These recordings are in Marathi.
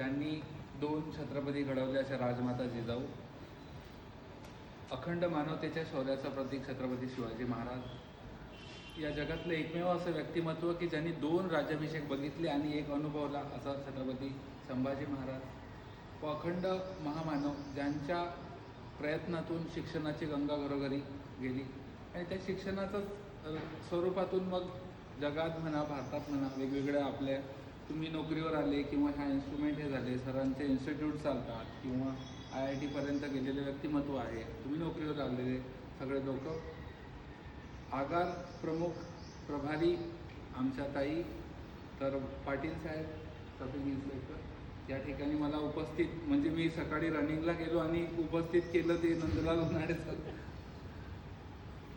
ज्यांनी दोन छत्रपती घडवले अशा राजमाता जिजाऊ अखंड मानवतेच्या शौर्याचं प्रतीक छत्रपती शिवाजी महाराज. या जगातलं एकमेव असं व्यक्तिमत्व की ज्यांनी दोन राज्याभिषेक बघितले आणि एक अनुभवला असा छत्रपती संभाजी महाराज. व अखंड महामानव ज्यांच्या प्रयत्नातून शिक्षणाची गंगा घरोघरी गेली. आणि त्या शिक्षणाचंच स्वरूपातून मग जगात म्हणा भारतात म्हणा वेगवेगळ्या आपल्या तुम्ही नोकरीवर आले किंवा ह्या इन्स्ट्रुमेंट हे झाले सरांचे इन्स्टिट्यूट चालतात किंवा आय आय टीपर्यंत गेलेले व्यक्तिमत्व आहे तुम्ही नोकरीवर आलेले सगळे लोक. आगार प्रमुख प्रभारी आमच्या ताई तर पाटील साहेब सफिंग इन्स्पेक्टर या ठिकाणी मला उपस्थित म्हणजे मी सकाळी रनिंगला गेलो आणि उपस्थित केलं ते नंदलाल उन्हाळे सर.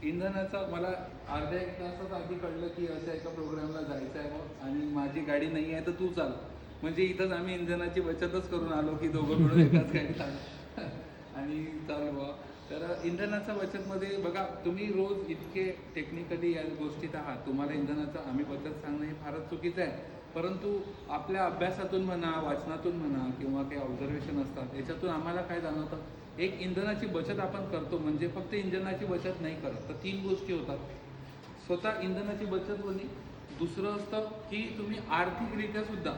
इंधनाचा मला अर्ध्या एक तासात आधी कळलं की अशा एका प्रोग्रामला जायचं आहे बुवा आणि माझी गाडी नाही आहे तर तू चाल. म्हणजे इथंच आम्ही इंधनाची बचतच करून आलो की दोघं मिळून एकाच गाडीत आणि चालू तर इंधनाच्या बचतमध्ये बघा तुम्ही रोज इतके टेक्निकली या गोष्टीत आहात. तुम्हाला इंधनाचं आम्ही बचत सांगणं हे फारच चुकीचं आहे. परंतु आपल्या अभ्यासातून म्हणा वाचनातून म्हणा किंवा काही ऑब्झर्वेशन असतात याच्यातून आम्हाला काय जाणवतं? एक इंधनाची बचत आपण करतो म्हणजे फक्त इंधनाची बचत नाही करत. तर तीन गोष्टी होतात. स्वतः इंधनाची बचत होणे. दुसरं असतं की तुम्ही आर्थिकरित्या सुद्धा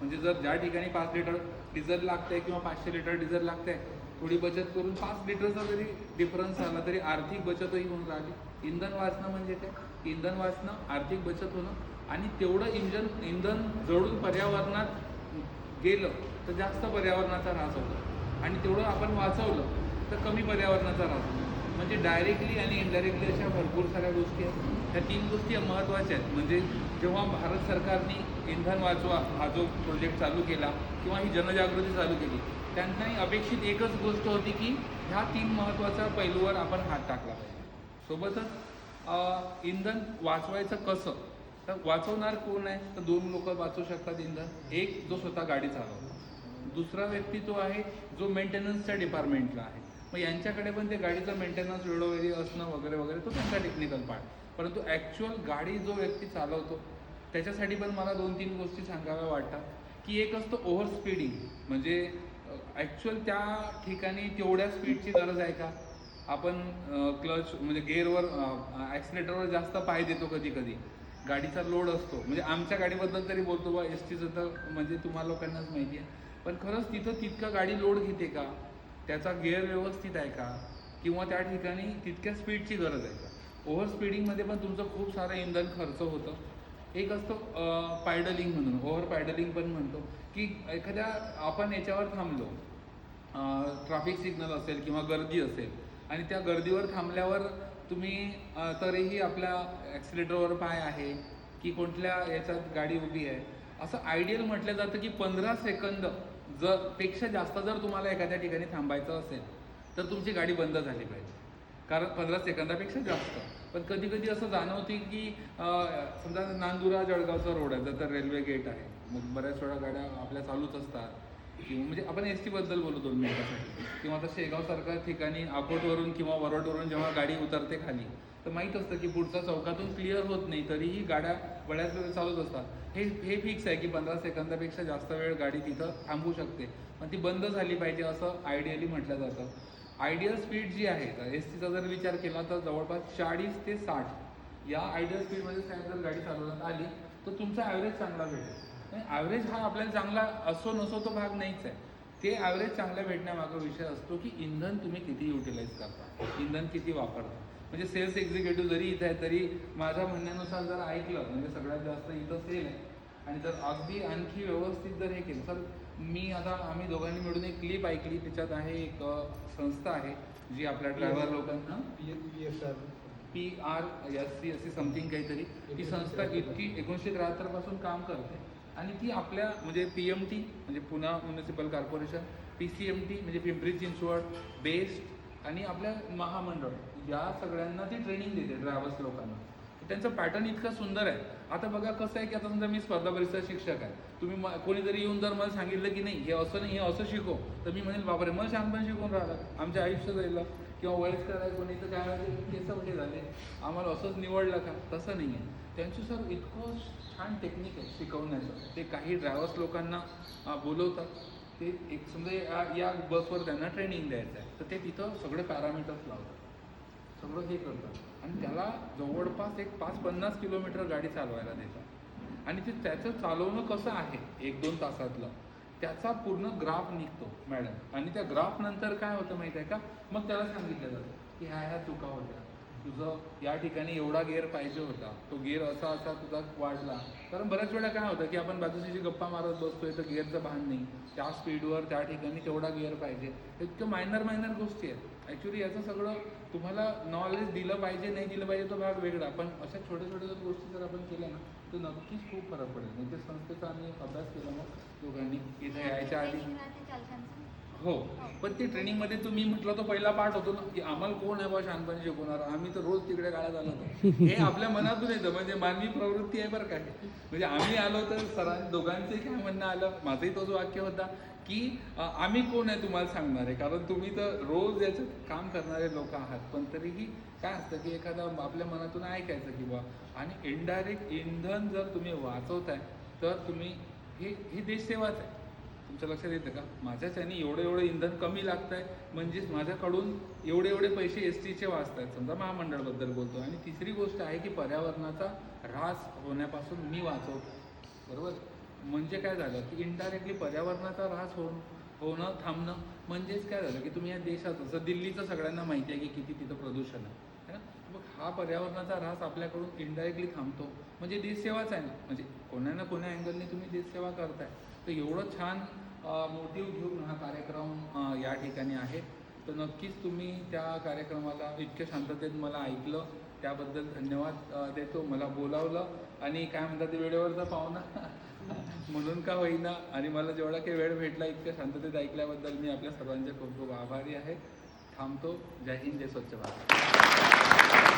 म्हणजे जर ज्या ठिकाणी पाच लिटर डिझेल लागतंय किंवा पाचशे लिटर डिझेल लागतंय थोडी बचत करून पाच लिटरचा जरी डिफरन्स आला तरी आर्थिक बचतही होऊन राहिली. इंधन वाचणं म्हणजे काय? इंधन वाचणं आर्थिक बचत होणं. आणि तेवढं इंजन इंधन जळून पर्यावरणात गेलं तर जास्त पर्यावरणाचा ऱ्हास होतो. आणि तेवढं आपण वाचवलं तर कमी पर्यावरणाचा राहतो. म्हणजे डायरेक्टली आणि इनडायरेक्टली अशा भरपूर साऱ्या गोष्टी आहेत. ह्या तीन गोष्टी महत्त्वाच्या आहेत. म्हणजे जेव्हा भारत सरकारने इंधन वाचवा हा जो प्रोजेक्ट चालू केला किंवा ही जनजागृती चालू केली त्यांनाही अपेक्षित एकच गोष्ट होती की ह्या तीन महत्त्वाच्या पैलूवर आपण हात टाकला पाहिजे. सोबतच इंधन वाचवायचं कसं? तर वाचवणार कोण आहे? तर दोन लोक वाचवू शकतात इंधन. एक जो स्वतः गाडी चालवतो. दुसरा व्यक्ती तो आहे जो मेंटेनन्सच्या डिपार्टमेंटला आहे. मग यांच्याकडे पण ते गाडीचं मेंटेनन्स वेळोवेळी असणं वगैरे वगैरे तो त्यांचा टेक्निकल पार्ट परंतु ॲक्च्युअल गाडी जो व्यक्ती चालवतो त्याच्यासाठी पण मला दोन तीन गोष्टी सांगाव्या वाटतात. की एक असतं ओव्हर स्पीडिंग म्हणजे ॲक्च्युअल त्या ठिकाणी तेवढ्या स्पीडची गरज आहे का? आपण क्लच म्हणजे गेअरवर ॲक्सिलेटरवर जास्त पाय देतो कधी कधी. गाडीचा लोड असतो. म्हणजे आमच्या गाडीबद्दल तरी बोलतो बा एस टीचं तर म्हणजे तुम्हाला लोकांनाच माहिती आहे. पण खरंच तिथं तितकं गाडी लोड घेते का? त्याचा गेअर व्यवस्थित आहे का? किंवा त्या ठिकाणी तितक्या स्पीडची गरज आहे का? ओव्हर स्पीडिंगमध्ये पण तुमचं खूप सारं इंधन खर्च होतं. एक असतं पायडलिंग म्हणून ओव्हर पायडलिंग पण म्हणतो की एखाद्या आपण याच्यावर थांबलो ट्रॅफिक सिग्नल असेल किंवा गर्दी असेल आणि त्या गर्दीवर थांबल्यावर तुम्ही तरीही आपल्या ॲक्सिलेटरवर पाय आहे की कुठल्या याच्यात गाडी उभी आहे असं आयडियल म्हटलं जातं की पंधरा सेकंद जर पेक्षा जास्त जर तुम्हाला एखाद्या ठिकाणी थांबायचं असेल तर तुमची गाडी बंद झाली पाहिजे. कारण पंधरा सेकंदापेक्षा जास्त. पण कधी कधी असं जाणवते की समजा नांदुरा जळगावचा रोड आहे तर रेल्वे गेट आहे. मग बऱ्याच वेळा गाड्या आपल्या चालूच असतात. किंवा म्हणजे आपण एस टीबद्दल बोलू दोन मिनिटासाठी. किंवा आता शेगावसारख्या ठिकाणी अकोटवरून किंवा वरोटवरून जेव्हा गाडी उतरते खाली तर माहीत असतं की पुढचा चौकातून क्लिअर होत नाही तरीही गाड्या बऱ्याच वेळ चालूच असतात. हे हे फिक्स आहे की पंधरा सेकंदापेक्षा जास्त वेळ गाडी तिथं थांबू शकते. पण ती बंद झाली पाहिजे असं आयडियली म्हटलं जातं. आयडियल स्पीड जी आहे एस टीचा जर विचार केला तर जवळपास चाळीस ते साठ. या आयडियल स्पीडमध्ये साहेब जर गाडी चालवण्यात आली तर तुमचा ॲव्हरेज चांगला भेटेल. ॲव्हरेज हा आपल्याला चांगला असो नसो तो भाग नाहीच आहे. ते ॲव्हरेज चांगल्या भेटण्यामागं विषय असतो की इंधन तुम्ही किती युटिलाइज करता. इंधन किती वापरता. म्हणजे सेल्स एक्झिक्युटिव्ह जरी इथे आहे तरी माझ्या म्हणण्यानुसार जर ऐकलं म्हणजे सगळ्यात जास्त इथं सेल आहे. आणि जर अगदी आणखी व्यवस्थित जर हे केलं तर मी आता आम्ही दोघांनी मिळून एक क्लिप ऐकली. त्याच्यात आहे एक संस्था आहे जी आपल्या ड्रायव्हर लोकांना पी आर एस सी अशी समथिंग काहीतरी. ती संस्था इतकी एकोणीसशे त्र्याहत्तरपासून काम करते. आणि ती आपल्या म्हणजे पी एम टी म्हणजे Pune municipal corporation P C M T म्हणजे पिंपरी चिंचवड बेस्ट आणि आपल्या महामंडळ. या सगळ्यांना ती ट्रेनिंग देते ड्रायव्हर्स लोकांना. त्यांचं पॅटर्न इतकं सुंदर आहे. आता बघा कसं आहे की आता समजा मी स्पर्धा परीक्षा शिक्षक आहे. तुम्ही कोणीतरी येऊन जर मला सांगितलं की नाही हे असं नाही हे असं शिकव तर मी म्हणेल बापरे मला शहाणपण शिकून राहिलं. आमच्या आयुष्य जायला किंवा वयस्कर आहे कोणी तर काय केसं केस हे झाले. आम्हाला असंच निवडलं का? तसं नाही आहे. त्यांचं सर इतकं छान टेक्निक आहे शिकवण्याचं. ते काही ड्रायव्हर्स लोकांना बोलवतात. ते एक समजा या- या बसवर त्यांना ट्रेनिंग द्यायचं आहे. तर ते तिथं सगळे पॅरामीटर्स लावतात. सगळं हे करतात. आणि त्याला जवळपास एक पाच पन्नास किलोमीटर गाडी चालवायला देतात. आणि ते त्याचं चालवणं कसं आहे एक दोन तासातलं त्याचा पूर्ण ग्राफ निघतो मॅडम. आणि त्या ग्राफ नंतर काय होतं माहिती आहे का? मग त्याला सांगितलं जातं की ह्या ह्या चुका होत्या. तुझं या ठिकाणी एवढा गेअर पाहिजे होता. तो गेअर असा असा तुझा वाढला. कारण बऱ्याच वेळा काय होतं की आपण बाजूची जी गप्पा मारत बसतोय तर गिअरचं भान नाही. त्या स्पीडवर त्या ठिकाणी तेवढा गेअर पाहिजे. इतकं मायनर मायनर गोष्टी आहेत. ॲक्च्युली याचं सगळं तुम्हाला नॉलेज दिलं पाहिजे नाही दिलं पाहिजे तो भाग वेगळा. पण अशा छोट्या छोट्या जर गोष्टी जर आपण केल्या ना तर नक्कीच खूप फरक पडेल. म्हणजे संस्थेचा आम्ही अभ्यास केला मग दोघांनी इथे यायच्या आधी. हो. पण ते ट्रेनिंगमध्ये तुम्ही म्हटलं तो पहिला पाठ होतो ना की आम्हाला कोण आहे बा शांतपणे शिकवणार? आम्ही तर रोज तिकडे गाळ्यात आलो होतो हे आपल्या मनातून येतं म्हणजे मानवी प्रवृत्ती आहे बरं काय म्हणजे आम्ही आलो तर सरां दोघांचे काय म्हणणं आलं माझंही जो वाक्य होता की आम्ही कोण आहे तुम्हाला सांगणार आहे? कारण तुम्ही तर रोज याच्यात काम करणारे लोक आहात पण तरीही काय असतं की एखादा आपल्या मनातून ऐकायचं की आणि इनडायरेक्ट इंधन जर तुम्ही वाचवताय तर तुम्ही हे ही देशसेवाच आहे. तुमच्या लक्षात येतं का? माझ्याच्याने एवढं एवढं इंधन कमी लागत आहे म्हणजेच माझ्याकडून एवढे एवढे पैसे एस टीचे वाचत आहेत समजा महामंडळबद्दल बोलतो आणि तिसरी गोष्ट आहे की पर्यावरणाचा ऱ्हास होण्यापासून मी वाचवतो. बरोबर? म्हणजे काय झालं की इनडायरेक्टली पर्यावरणाचा ऱ्हास होऊन होणं थांबणं म्हणजेच काय झालं की तुम्ही या देशात जसं दिल्लीचं सगळ्यांना माहिती आहे की किती तिथं प्रदूषण आहे. हा पर्यावरणाचा ऱ्हास आपल्याकडून इनडायरेक्टली थांबतो. म्हणजे देशसेवाच आहे ना. म्हणजे कोणा ना कोण्या अँगलने तुम्ही देशसेवा करताय. तर एवढं छान मोटिव्ह घेऊन हा कार्यक्रम या ठिकाणी आहे. तर नक्कीच तुम्ही त्या कार्यक्रमाला इतक्या शांततेत मला ऐकलं. त्याबद्दल धन्यवाद देतो. मला बोलावलं. आणि काय म्हणतात ते वेळेवरचा पाहुणा? म्हणून का होईना? आणि मला जेवढा काही वेळ भेटला इतक्या शांततेत ऐकल्याबद्दल मी आपल्या सर्वांचे खूप खूप आभारी आहे. थांबतो. जय हिंद जय स्वच्छ भारत.